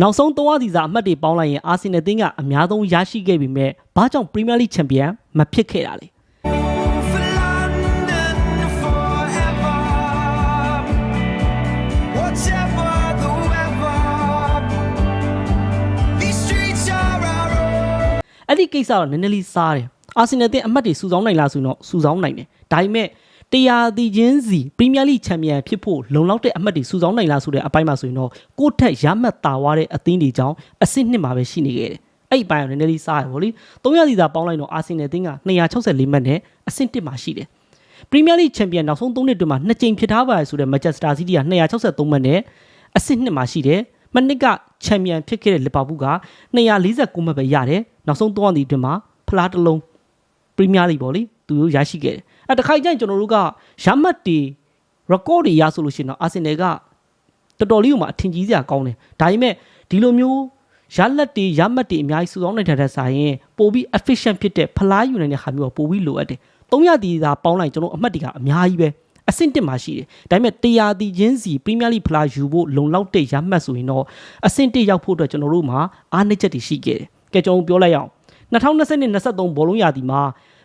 နောက်ဆုံးသုံးရစီစာအမှတ်တွေပေါင်းလိုက်ရင်အာဆင်နယ်အသင်းကအများဆုံးရရှိခဲ့ပြီမဲ့ဘာကြောင့်ပရီးမီးယားလိချန်ပီယံမဖြစ်ခဲ့တာလဲ For London forever. Whatever the weather, these streets are our own. အဲ့ဒီကိစ္စတော့နည်းနည်းလေးစားတယ်အာဆင်နယ်အသင်းအမှတ်တွေစုဆောင်းနိုင်လားဆိုတော့စုဆောင်းနိုင်တယ်ဒါပေမဲ့ တရားသီချင်းစီပရီးမီးယားလိချန်ပီယံဖြစ်ဖို့လုံလောက်တဲ့အမှတ်တွေစုဆောင်းနိုင်လားဆိုတဲ့အပိုင်းမှာဆိုရင်တော့ကိုယ့်ထက်ရမှတ်တာဝါတဲ့အသင်းတွေကြောင့်အဆင့်နှစ်မှာပဲရှိနေခဲ့တယ်အဲ့ဒီပိုင်းကနည်းနည်းလေးစားရဗောလေ300စီသာပေါင်းလိုက်တော့အာဆင်နယ်အသင်းက264မှတ်နဲ့အဆင့်1မှာရှိတယ်ပရီးမီးယားလိချန်ပီယံနောက်ဆုံး3နှစ်တွင်မှာနှစ်ကြိမ်ဖြစ်ထားပါရဆိုတဲ့မန်ချက်စတာစီးတီးက263မှတ်နဲ့အဆင့်2မှာရှိတယ်။မနစ်ကချန်ပီယံဖြစ်ခဲ့တဲ့လီဗာပူးက249မှတ်ပဲရတယ်။နောက်ဆုံး3နှစ်အတွင်းမှာဖလားတစ်လုံးပရီးမီးယားလိပေါ့လေသူတို့ရရှိခဲ့တယ်။ အဲတခါကျရင်ကျွန်တော်တို့ကရမှတ်တွေ record တွေရဆိုလို့ရှိရင်တော့အာဆင်နယ်ကတော်တော်လေးကိုမှအထင်ကြီးစရာကောင်းတယ်။ဒါပေမဲ့ဒီလိုမျိုးရလက်တွေရမှတ်တွေအများကြီးစုဆောင်းနေတဲ့တဲ့ဆိုင်ရင်ပိုပြီး efficient ဖြစ်တဲ့ဖလားယူနေတဲ့ဟာမျိုးကပိုပြီးလိုအပ်တယ်။300တီသာပေါင်းလိုက်ကျွန်တော်အမှတ်တွေကအများကြီးပဲအဆင့်တစ်မှာရှိတယ်။ဒါပေမဲ့100တီချင်းစီပရီးမီးယားလိဖလားယူဖို့လုံလောက်တဲ့ရမှတ်ဆိုရင်တော့အဆင့်တစ်ရောက်ဖို့အတွက်ကျွန်တော်တို့မှာအားနည်းချက်တွေရှိခဲ့တယ်။ကဲကျွန်တော်ပြောလိုက်ရအောင်။2020-23ဘောလုံးရာသီမှာ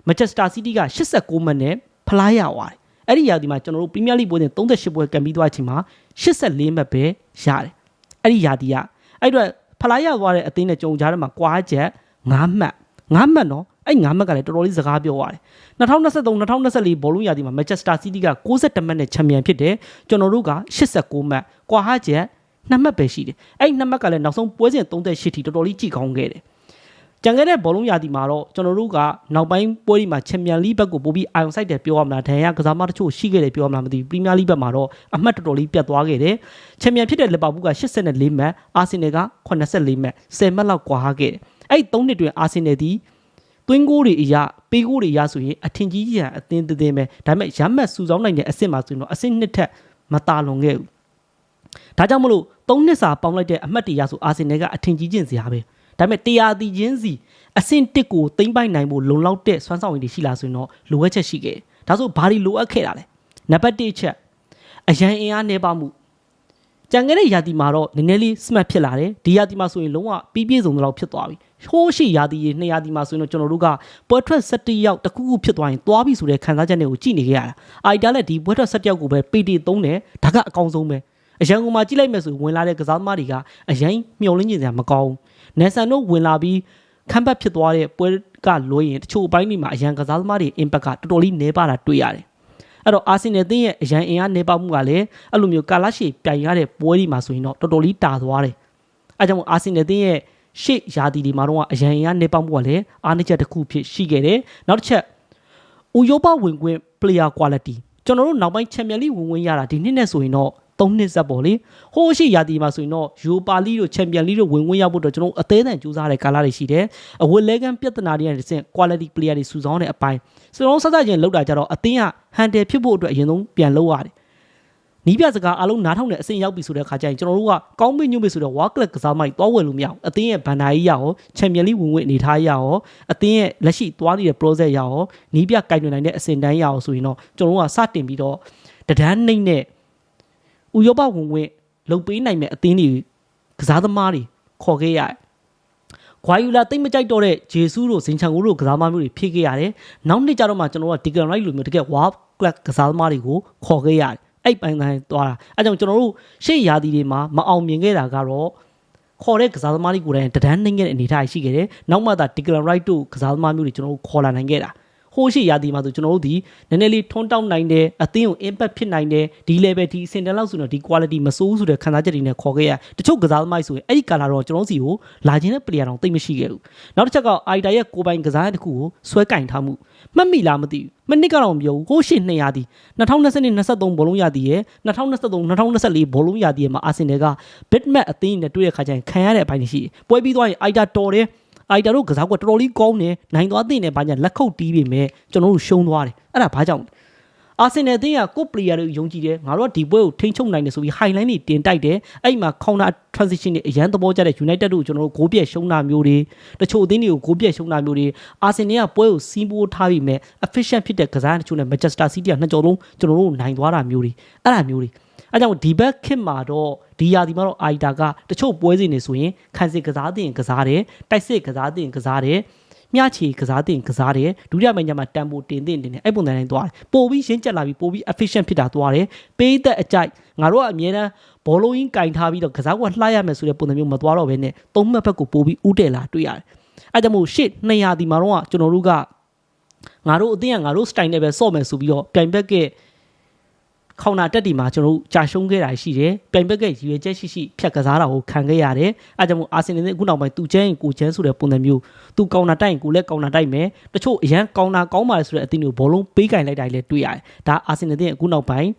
မန်ချက်စတာစီးတီးက89မှတ်နဲ့ဖလားရသွားတယ်။အဲ့ဒီရာသီမှာကျွန်တော်တို့ပရီးမီးယားလိပွဲစဉ်38ပွဲကန်ပြီးသွားချိန်မှာ84မှတ်ပဲရတယ်။အဲ့ဒီရာသီကအဲ့တော့ဖလားရသွားတဲ့အသင်းနဲ့ကြုံကြားထဲမှာကွာချက်9မှတ်9မှတ်နော်အဲ့9မှတ်ကလည်းတော်တော်လေးစကားပြောရတယ်2023-2024ဘောလုံးရာသီမှာမန်ချက်စတာစီးတီးက62မှတ်နဲ့ချန်ပီယံဖြစ်တယ်ကျွန်တော်တို့က89မှတ်ကွာချက်2မှတ်ပဲရှိတယ်အဲ့2မှတ်ကလည်းနောက်ဆုံးပွဲစဉ်38ထိတော်တော်လေးကြည့်ကောင်းခဲ့တယ် ကြံခဲ့တဲ့ဘောလုံးရာသီမှာတော့ကျွန်တော်တို့ကနောက်ပိုင်းပွဲဒီမှာချန်ပီယံလိဘက်ကိုပို့ပြီးအာရုံစိုက်တယ်ပြောရမလားဒဏ်ရာကစားမတချို့ရှိခဲ့တယ်ပြောရမလားမသိဘူးပရီးမီးယားလိဘက်မှာတော့အမှတ်တော်တော်လေးပြတ်သွားခဲ့တယ်ချန်ပီယံဖြစ်တဲ့လီဗာပူးက84မှတ်အာဆင်နယ်က84မှတ်10မှတ်လောက်ကွာခဲ့တယ်အဲ့ဒီ3နှစ်တွင်အာဆင်နယ်ဒီသွင်းကိုတွေအရာပေးကိုတွေအရာဆိုရင်အထင်ကြီးကြီးအသင်းသင်းပဲဒါပေမဲ့ရမှတ်စုဆောင်းနိုင်တဲ့အဆင့်မှာဆိုရင်တော့အဆင့်နှစ်ထက်မတာလွန်ခဲ့ဘူးဒါကြောင့်မလို့3နှစ်စာပေါင်းလိုက်တဲ့အမှတ်တရဆိုအာဆင်နယ်ကအထင်ကြီးကျင့်စရာပဲ ဒါပေမဲ့တရားတီချင်းစီအဆင့်တစ်ကိုသိမ့်ပိုက်နိုင်ဖို့လုံလောက်တဲ့စွမ်းဆောင်ရည်တွေရှိလာဆိုရင်တော့လိုအပ်ချက်ရှိခဲ့တယ်ဒါဆိုဘာတွေလိုအပ်ခဲ့တာလဲနံပါတ်1ချက်အရန်အင်အားနေပါမှုကြံခဲ့တဲ့ရာသီမှာတော့နည်းနည်းလေး smart ဖြစ်လာတယ်ဒီရာသီမှာဆိုရင်လုံးဝပြီးပြည့်စုံတော့ဖြစ်သွားပြီဟိုးရှိရာသီရေနှစ်ရာသီမှာဆိုရင်တော့ကျွန်တော်တို့ကပွဲထွက်17ရောက်တစ်ခုခုဖြစ်သွားရင်သွားပြီဆိုတဲ့ခံစားချက်တွေကိုကြည့်နေခဲ့ရတာအာဒီတာလည်းဒီပွဲထွက်17ရောက်ကိုပဲ PT သုံးတယ်ဒါကအကောင်းဆုံးပဲအရန်ကုန်မှာကြည့်လိုက်မယ်ဆိုဝင်လာတဲ့ကစားသမားတွေကအရန်မျောလင်းနေစရာမကောင်းဘူး နယ်ဆန်တို့ဝင်လာပြီးခမ်းဘတ်ဖြစ်သွားတဲ့ပွဲကလွှဲရင်တချို့အပိုင်းတွေမှာအရန်ကစားသမားတွေ impact ကတော်တော်လေးနှဲပါတာတွေ့ရတယ်အဲ့တော့အာဆင်နယ်တင်းရဲ့အရန်အင်အားနေပါမှုကလည်းအဲ့လိုမျိုးကာလာရှေပြိုင်ရတဲ့ပွဲဒီမှာဆိုရင်တော့တော်တော်လေးတာသွားတယ်။အဲကြောင့်မို့အာဆင်နယ်တင်းရဲ့ရှေ့ယာတီဒီမှာတော့အရန်အင်အားနေပါမှုကလည်းအားနည်းချက်တစ်ခုဖြစ်ရှိခဲ့တယ်။နောက်တစ်ချက်ဥရောပဝင်ခွင့် player quality ကျွန်တော်တို့နောက်ပိုင်းချန်ပီယံလိဝင်ဝင်ရတာဒီနှစ်နဲ့ဆိုရင်တော့ ၃နှစ်ဆက်ပေါ့လေဟိုးရှိယာတီမှာဆိုရင်တော့ယူပါလီတို့ချန်ပီယံလိတို့ဝင်ဝင်ရဖို့တော့ကျွန်တော်တို့အသေးအံကြိုးစားတဲ့ကာလာတွေရှိတယ်အဝတ်လဲကန်ပြဿနာတွေနဲ့တစ်ဆင့် quality player တွေစုဆောင်းတဲ့အပိုင်းစလုံးဆက်ဆက်ချင်းလောက်တာကြတော့အသင်းကဟန်တယ်ဖြစ်ဖို့အတွက်အရင်ဆုံးပြန်လုပ်ရတယ်နီးပြစကားအလုံးနားထောင်တဲ့အဆင့်ရောက်ပြီဆိုတဲ့ခါကျရင်ကျွန်တော်တို့ကကောင်းမင်းညွတ်ပြီဆိုတော့ work club ကစားမိုက်သွားဝယ်လို့မရအောင်အသင်းရဲ့ဘန်နာကြီးရအောင်ချန်ပီယံလိဝင်ဝင်အနေထားရအောင်အသင်းရဲ့လက်ရှိသွားနေတဲ့ process ရအောင်နီးပြကင်တွင်နိုင်တဲ့အဆင့်တန်းရအောင်ဆိုရင်တော့ကျွန်တော်တို့ကစတင်ပြီးတော့တဒန်းနှိမ့်နဲ့ ဥရောပဝင်ဝင်လုတ်ပေးနိုင်မဲ့အသင်းတွေကစားသမားတွေခေါ်ခဲ့ရတယ်ခွာယူလာတိတ်မကြိုက်တော့တဲ့ဂျေဆုတို့ဇင်ချန်ကိုတို့ကစားသမားမျိုးတွေဖြစ်ခဲ့ရတယ်။နောက်နှစ်ကျတော့မှကျွန်တော်တို့ကဒီကန်ရိုက်လိုမျိုးတကယ်ဝါကလပ်ကစားသမားတွေကိုခေါ်ခဲ့ရတယ်။အဲ့ပိုင်းတိုင်းသွားတာ။အဲကြောင့်ကျွန်တော်တို့ရှေ့ရာသီတွေမှာမအောင်မြင်ခဲ့တာကတော့ခေါ်တဲ့ကစားသမားတွေကိုယ်တိုင်တဒန်းနှိမ့်ခဲ့တဲ့အနေအထားရှိခဲ့တယ်။နောက်မှသာဒီကန်ရိုက်တို့ကစားသမားမျိုးတွေကျွန်တော်တို့ခေါ်လာနိုင်ခဲ့တာ။ ဟိုးရှိရာသီမှာဆိုကျွန်တော်တို့ဒီနည်းနည်းလေးထွန်းတောက်နိုင်တယ်အသင်းကို impact ဖြစ်နိုင်တယ်ဒီ level ဒီအဆင့်တန်းလောက်ဆိုတော့ဒီ quality မစိုးဘူးဆိုတဲ့ခံစားချက်တွေနဲ့ခေါ်ခဲ့ရတချို့ကစားသမားတွေဆိုရင်အဲ့ဒီကာလာတော့ကျွန်တော်တို့စီကိုလာခြင်းတဲ့ player တော့တိတ်မရှိခဲ့ဘူးနောက်တစ်ချက်က Aida ရဲ့ကိုယ်ပိုင်ကစားတဲ့တစ်ခုကိုဆွဲကင်ထားမှုမှတ်မိလားမသိဘူးမနစ်ကတော့မပြောဘူးဟိုးရှိ2ရာသီ2020-23ဘောလုံးရာသီရဲ့2023-2024ဘောလုံးရာသီရဲ့မှာအာဆင်နယ်က bitmap အသင်းနဲ့တွေ့တဲ့ခါကျရင်ခံရတဲ့အပိုင်းတွေရှိတယ်ပွဲပြီးသွားရင် Aida တော်တယ် အိုက်တာတို့ကစားကွက်တော်တော်လေးကောင်းတယ်နိုင်သွားတဲ့နဲ့ဘာညာလက်ခုပ်တီးပေမဲ့ကျွန်တော်တို့ရှုံးသွားတယ်အဲ့ဒါဘာကြောင့်လဲအာဆင်နယ်အသင်းကကိုပလီယာတွေယုံကြည်တယ်ငါတို့ကဒီပွဲကိုထိန်းချုပ်နိုင်တယ်ဆိုပြီး highline တွေတင်တိုက်တယ်အဲ့မှာ counter transition တွေအရန်သဘောကျတဲ့ United တို့ကျွန်တော်တို့ဂိုးပြက်ရှုံးတာမျိုးတွေတချို့အသင်းတွေကိုဂိုးပြက်ရှုံးတာမျိုးတွေအာဆင်နယ်ကပွဲကိုစီးပိုးထားပြီးမဲ့ efficient ဖြစ်တဲ့ကစားတချို့နဲ့ Manchester City ကနှစ်ကြော်လုံးကျွန်တော်တို့နိုင်သွားတာမျိုးတွေအဲ့ဒါမျိုးတွေအဲကြောင့်ဒီဘက်ခစ်မှာတော့ ဒီယာဒီမှာတော့အာီတာကတချို့ပွဲစဉ်နေဆိုရင်ခံစစ်ကစားတင်ကစားတယ်တိုက်စစ်ကစားတင်ကစားတယ်မြချီကစားတင်ကစားတယ်ဒုတိယမိညာမှာတန်ဖိုတင်တင်တင်တယ်အဲ့ပုံစံတိုင်းသွားတယ်ပို့ပြီးရှင်းကျက်လာပြီးပို့ပြီး efficient ဖြစ်တာသွားတယ်ပေးသက်အကြိုက်ငါတို့ကအမြဲတမ်းဘောလုံးရင်းကင်ထားပြီးတော့ကစားကွက်လှရမယ်ဆိုတဲ့ပုံစံမျိုးမသွားတော့ဘဲနဲ့သုံးမှတ်ဘက်ကိုပို့ပြီးဥတည်လာတွေ့ရတယ်အဲ့ကြောင့်မို့ရှစ်200ဒီမှာတော့ကျွန်တော်တို့ကငါတို့အသင်းကငါတို့ style နဲ့ပဲစော့မယ်ဆိုပြီးတော့ပြိုင်ဘက်က ခေါင်းနာတက်ဒီမှာကျွန်တော်တို့ကြာရှုံးခဲ့တာရှိတယ်ပြိုင်ဘက်ကရည်ရွယ်ချက်ရှိရှိဖြတ်ကစားတာကိုခံခဲ့ရတယ်အဲကြောင့်မို့အာဆင်နယ်နဲ့အခုနောက်ပိုင်းသူချဲရင်ကိုချဲဆိုတဲ့ပုံစံမျိုးသူကောင်နာတိုက်ရင်ကိုလည်းကောင်နာတိုက်မယ်တချို့အရန်ကောင်နာကောင်းပါလေဆိုတဲ့အသင်းကိုဘောလုံးပေးကင်လိုက်တာလည်းတွေ့ရတယ်ဒါအာဆင်နယ်ရဲ့အခုနောက်ပိုင်း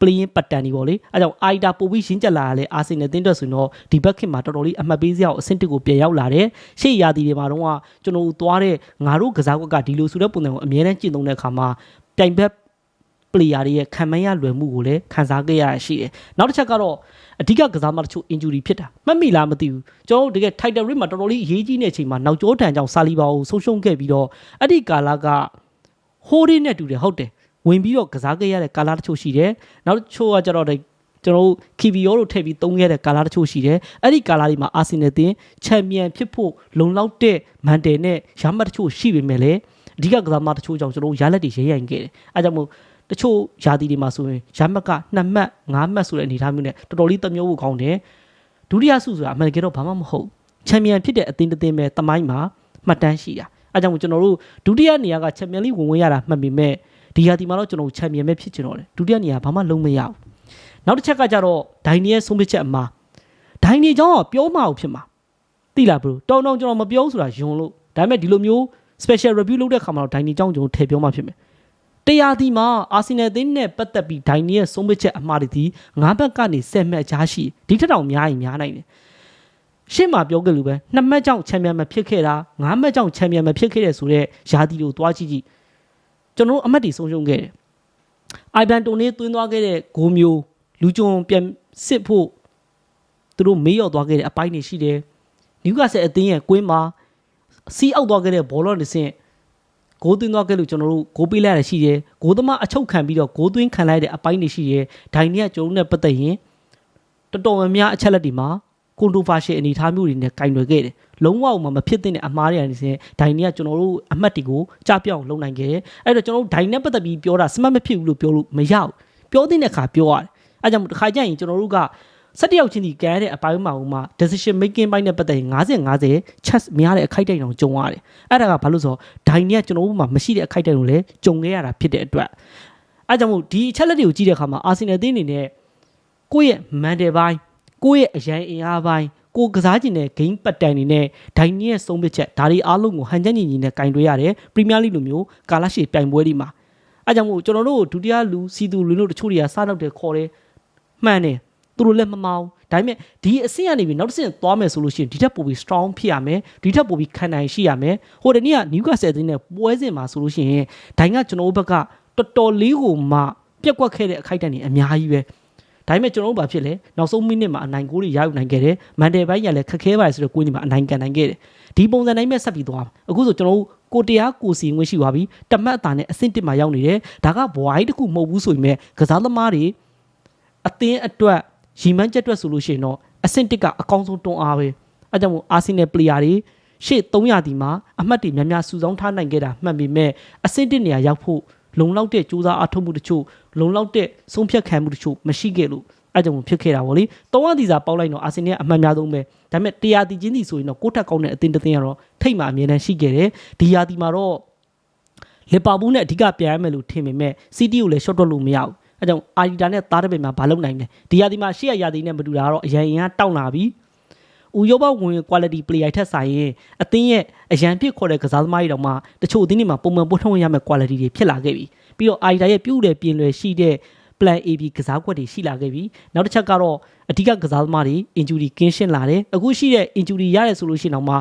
playing pattern ဒီပေါ့လေအဲကြောင့်အာီတာပို့ပြီးရှင်းချက်လာရလဲအာဆင်နယ်တင်းအတွက်ဆိုရင်တော့ဒီဘက်ခင်မှာတော်တော်လေးအမှတ်ပေးစရာကိုအဆင့်တစ်ကိုပြန်ရောက်လာတယ်ရှေ့ရာသီတွေမှာတော့ကကျွန်တော်တို့သွားတဲ့ငါတို့ကစားကွက်ကဒီလိုဆိုတဲ့ပုံစံကိုအများနဲ့ကျင့်သုံးတဲ့အခါမှာပြိုင်ဘက် player တွေရဲ့ခံမရလွယ်မှုကိုလည်းခံစားခဲ့ရရှိတယ်နောက်တစ်ချက်ကတော့အဓိကကစားမတချို့ injury ဖြစ်တာမှတ်မိလားမသိဘူးကျွန်တော်တို့တကယ် title rate မှာတော်တော်လေးအရေးကြီးတဲ့အချိန်မှာနောက်ကျောတန်ကြောင့်ဆာလီဘာကိုဆုံးရှုံးခဲ့ပြီးတော့အဲ့ဒီကာလကဟိုးရင်းနဲ့တူတယ်ဟုတ်တယ်ဝင်ပြီးတော့ကစားခဲ့ရတဲ့ကာလတချို့ရှိတယ်နောက်တချို့ကကျတော့ဒီကျွန်တော်တို့ KVO တို့ထည့်ပြီးသုံးခဲ့တဲ့ကာလတချို့ရှိတယ်အဲ့ဒီကာလဒီမှာအာဆင်နယ်တင်ချန်ပီယံဖြစ်ဖို့လုံလောက်တဲ့မန်တယ်နဲ့ရမှတ်တချို့ရှိပေမဲ့လည်းအဓိကကစားမတချို့ကြောင့်ကျွန်တော်တို့ရလက်တွေရဲရိုင်ခဲ့တယ်အဲကြောင့်မို့ တချို့ယာတီတွေမှာဆိုရင်ရမက်က2မှတ်5မှတ်ဆိုတဲ့အနေအထားမျိုးနဲ့တော်တော်လေးတမျိုးဖို့ကောင်းတယ်ဒုတိယဆုဆိုတာအမှန်တကယ်တော့ဘာမှမဟုတ်ချန်ပီယံဖြစ်တဲ့အသင်းတစ်သင်းပဲတမိုင်းမှာမှတ်တမ်းရှိတာအဲကြောင့်မို့ကျွန်တော်တို့ဒုတိယနေရာကချန်ပီယံလိဝင်ဝင်ရတာမှတ်ပေမဲ့ဒီယာတီမှာတော့ကျွန်တော်တို့ချန်ပီယံပဲဖြစ်ချင်တော့တယ်ဒုတိယနေရာဘာမှလုံးမရဘူးနောက်တစ်ချက်ကကြတော့ဒိုင်နီရဲ့ဆုံးဖြတ်ချက်အမှားဒိုင်နီကြောင့်ကပြောမအောင်ဖြစ်မှာသိလားဘရိုတောင်းတောင်းကျွန်တော်မပြောဘူးဆိုတာယုံလို့ဒါပေမဲ့ဒီလိုမျိုး special review လုပ်တဲ့ခါမှာတော့ဒိုင်နီကြောင့်ကျွန်တော်ထည့်ပြောမှဖြစ်မယ် တရားဒီမှာအာဆင်နယ်အသင်းနဲ့ပတ်သက်ပြီးဒိုင်နီရဲ့ဆုံးဖြတ်ချက်အမှားတွေဒီငါးဘက်ကနေဆက်မှတ်ကြားရှိဒီထက်တောင်များရင်များနိုင်တယ်ရှင်းမှာပြောခဲ့လို့ပဲနှစ်မှတ်ကြောင့်ချန်ပီယံမဖြစ်ခဲ့တာငါးမှတ်ကြောင့်ချန်ပီယံမဖြစ်ခဲ့တဲ့ဆိုတော့ယာတီကိုသွားကြည့်ကြည့်ကျွန်တော်တို့အမှတ်တွေဆုံးရှုံးခဲ့တယ်အိုင်ဗန်တိုနေသွင်းသွားခဲ့တဲ့ဂိုးမျိုးလူကြုံပြန်စစ်ဖို့သူတို့မေးရော့သွားခဲ့တဲ့အပိုင်းတွေရှိတယ်နယူကာဆယ်အသင်းရဲ့ကွင်းမှာစီးအောက်သွားခဲ့တဲ့ဘောလုံးတွေစင် ဂိုးသွင်းသွားခဲ့လို့ကျွန်တော်တို့ဂိုးပေးလိုက်ရရှိတယ်ဂိုးသမားအချုပ်ခံပြီးတော့ဂိုးသွင်းခံလိုက်တဲ့အပိုင်းတွေရှိတယ်ဒိုင်နီကကျွန်တော်တို့နဲ့ပတ်သက်ရင်တော်တော်များများအချက်လက်တွေမှာကွန်တိုဗာရှယ်အနေအထားမျိုးတွေနဲ့ကင်တွယ်ခဲ့တယ်လုံးဝမှမဖြစ်တဲ့အမှားတွေအနေနဲ့ဒိုင်နီကကျွန်တော်တို့အမှတ်တွေကိုကြားပြောင်းလုပ်နိုင်ခဲ့တယ်အဲ့တော့ကျွန်တော်တို့ဒိုင်နဲ့ပတ်သက်ပြီးပြောတာစမတ်မဖြစ်ဘူးလို့ပြောလို့မရဘူးပြောတဲ့အခါပြောရတယ်အဲ့ကြောင့်တစ်ခါကျရင်ကျွန်တော်တို့က ဆက်တယောက်ချင်းဒီကဲတဲ့အပိုင်းမှာဟိုမှာ decision making ဘိုင်းနဲ့ပတ်သက်ရင်50 50 chess မရတဲ့အခိုက်အတန့်တောင်ကြုံရတယ်အဲ့ဒါကဘာလို့ဆိုတော့ဒိုင်နီကကျွန်တော်တို့မှာမရှိတဲ့အခိုက်အတန့်ကိုလည်းကြုံခဲ့ရတာဖြစ်တဲ့အတွက်အဲ့ကြောင့်မို့ဒီအချက်လက်တွေကိုကြည့်တဲ့အခါမှာအာဆင်နယ်အသင်းအနေနဲ့ကိုယ့်ရဲ့မန်တယ်ပိုင်းကိုယ့်ရဲ့အရန်အင်အားပိုင်းကိုယ်ကစားကျင်တဲ့ game pattern တွေနဲ့ဒိုင်နီရဲ့ဆုံးဖြတ်ချက်ဒါတွေအားလုံးကိုဟန်ချက်ညီညီနဲ့ကင်တွဲရတယ်ပရီးမီးယားလိလိုမျိုးကာလရှည်ပြိုင်ပွဲတွေမှာအဲကြောင့်မို့ကျွန်တော်တို့ဒုတိယလူစီသူလူတို့တချို့တွေကစားတော့တယ်ခေါ်တယ်မှန်တယ် သူတို့လည်းမမောင်းဒါပေမဲ့ဒီအဆင့်ကနေပြီးနောက်တစ်ဆင့်သွားမယ်ဆိုလို့ရှိရင်ဒီထက်ပိုပြီး strong ဖြစ်ရမယ်ဒီထက်ပိုပြီးခံနိုင်ရှိရမယ်ဟိုတနေ့က Newcastle အသင်းနဲ့ပွဲစဉ်မှာဆိုလို့ရှိရင်ဒိုင်ကကျွန်တော်တို့ဘက်ကတော်တော်လေးကိုမှပြက်ကွက်ခဲ့တဲ့အခိုက်အတန့်တွေအများကြီးပဲဒါပေမဲ့ကျွန်တော်တို့ဘာဖြစ်လဲနောက်ဆုံးမိနစ်မှာအနိုင်ကိုတွေရယူနိုင်ခဲ့တယ်မန်တယ်ဘိုင်းရလည်းခက်ခဲပါလေဆိုတော့ကိုင်းဒီမှာအနိုင်ကန်နိုင်ခဲ့တယ်ဒီပုံစံတိုင်းပဲဆက်ပြီးသွားမှာအခုဆိုကျွန်တော်တို့ကိုတရားကိုစီငွေရှိသွားပြီတမတ်အတာနဲ့အဆင့်တစ်မှာရောက်နေတယ်ဒါကဘွားကြီးတစ်ခုမဟုတ်ဘူးဆိုရင်ပဲကစားသမားတွေအသင်းအတွက် ရီမန်းချက်အတွက်ဆိုလို့ရှိရင်တော့အဆင့်တစ်ကအကောင်းဆုံးတွန်းအားပဲအဲကြောင့်မို့အာဆင်နယ်ပလေယာတွေရှေ့300ဒီမှာအမှတ်တွေများများစုဆောင်းထားနိုင်ခဲ့တာမှတ်ပေမဲ့အဆင့်တစ်နေရာရောက်ဖို့လုံလောက်တဲ့စူးစမ်းအထောက်မှုတချို့လုံလောက်တဲ့ဆုံးဖြတ်ခံမှုတချို့မရှိခဲ့လို့အဲကြောင့်မို့ဖြစ်ခဲ့တာဗောလေ300ဒီစာပေါက်လိုက်တော့အာဆင်နယ်ကအမှတ်များဆုံးပဲဒါပေမဲ့100ဒီချင်းစီဆိုရင်တော့ကိုယ့်ထက်ကောင်းတဲ့အသင်းတစ်သင်းကတော့ထိတ်မှအမြဲတမ်းရှိခဲ့တယ်ဒီယာဒီမှာတော့လီဗာပူးနဲ့အဓိကပြန်ရမယ်လို့ထင်ပေမဲ့စီးတီကိုလည်း short တော့လို့မရဘူး အဲကြောင့်အာဒီတာနဲ့သားတဲ့ပင်မှာဘာလုပ်နိုင်လဲဒီယာဒီမှာရှေ့ရယာဒီနဲ့မတူတာကတော့အရင်ရင်ကတောက်လာပြီဦးရောဘဝင် quality player ထက်ဆိုင်ရင်အသင်းရဲ့အရန်ဖြစ်ခေါ်တဲ့ကစားသမားတွေတောင်မှတချို့အသင်းတွေမှာပုံမှန်ပို့ထုတ်ရမယ့် quality တွေဖြစ်လာခဲ့ပြီပြီးတော့အာဒီတာရဲ့ပြုတ်တယ်ပြင်လွယ်ရှိတဲ့ plan AB ကစားကွက်တွေရှိလာခဲ့ပြီနောက်တစ်ချက်ကတော့အဓိကကစားသမားတွေ injury ကင်းရှင်းလာတယ်အခုရှိတဲ့ injury ရတယ်ဆိုလို့ရှိရင်တော့မှ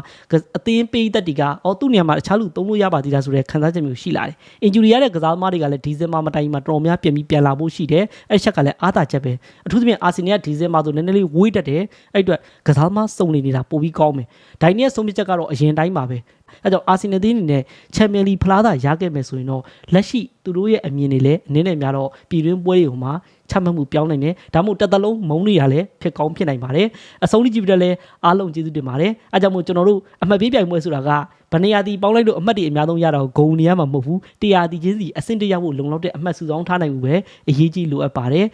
အသင်းပေးသက်တွေကအော်သူ့နေရာမှာတခြားလူသုံးလို့ရပါသေးတာဆိုတဲ့ခံစားချက်မျိုးရှိလာတယ် injury ရတဲ့ကစားသမားတွေကလည်းဒီဇင်ဘာမတိုင်မှာတော်တော်များပြန်ပြီးပြန်လာဖို့ရှိတယ်အဲ့ဒီချက်ကလည်းအားသာချက်ပဲအထူးသဖြင့်အာဆင်နယ်ကဒီဇင်ဘာဆိုနည်းနည်းလေးဝေးတက်တယ်အဲ့အတွက်ကစားသမားစုံနေနေတာပိုပြီးကောင်းမယ်ဒိုင်နီရဲ့ဆုံးဖြတ်ချက်ကတော့အရင်တိုင်းပါပဲ အဲကြောင့်အာဆင်နယ်သင်းအနေနဲ့ချန်ပီယံလီဖလားသာရခဲ့မယ်ဆိုရင်တော့လက်ရှိသူတို့ရဲ့အမြင်တွေလည်းအနေနဲ့များတော့ပြည်တွင်းပွဲတွေမှာချမှတ်မှုပြောင်းနိုင်တယ်ဒါမှမဟုတ်တစ်သက်လုံးမုံနေရလဲဖြစ်ကောင်းဖြစ်နိုင်ပါတယ်အဆုံးထိကြည့်ပြီးတော့လဲအားလုံးကျေးဇူးတင်ပါတယ်အဲကြောင့်မို့ကျွန်တော်တို့အမှတ်ပေးပြိုင်ပွဲဆိုတာကဗနေယာတီပေါင်းလိုက်လို့အမှတ်တွေအများဆုံးရတာကိုဂုံနေရမှာမဟုတ်ဘူးတရားတီချင်းစီအဆင့်တရဖို့လုံလောက်တဲ့အမှတ်စုဆောင်းထားနိုင်မှုပဲအရေးကြီးလိုအပ်ပါတယ်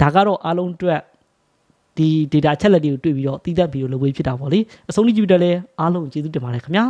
ဒါကတော့အားလုံးအတွက်ဒီ data ချက်လက်တွေကိုတွေ့ပြီးတော့တည်သက်ဗီဒီယိုလုပ်ဝေးဖြစ်တာပေါ့လေအဆုံးထိကြည့်ပြီးတော့လဲအားလုံးကျေးဇူးတင်ပါတယ်ခင်ဗျာ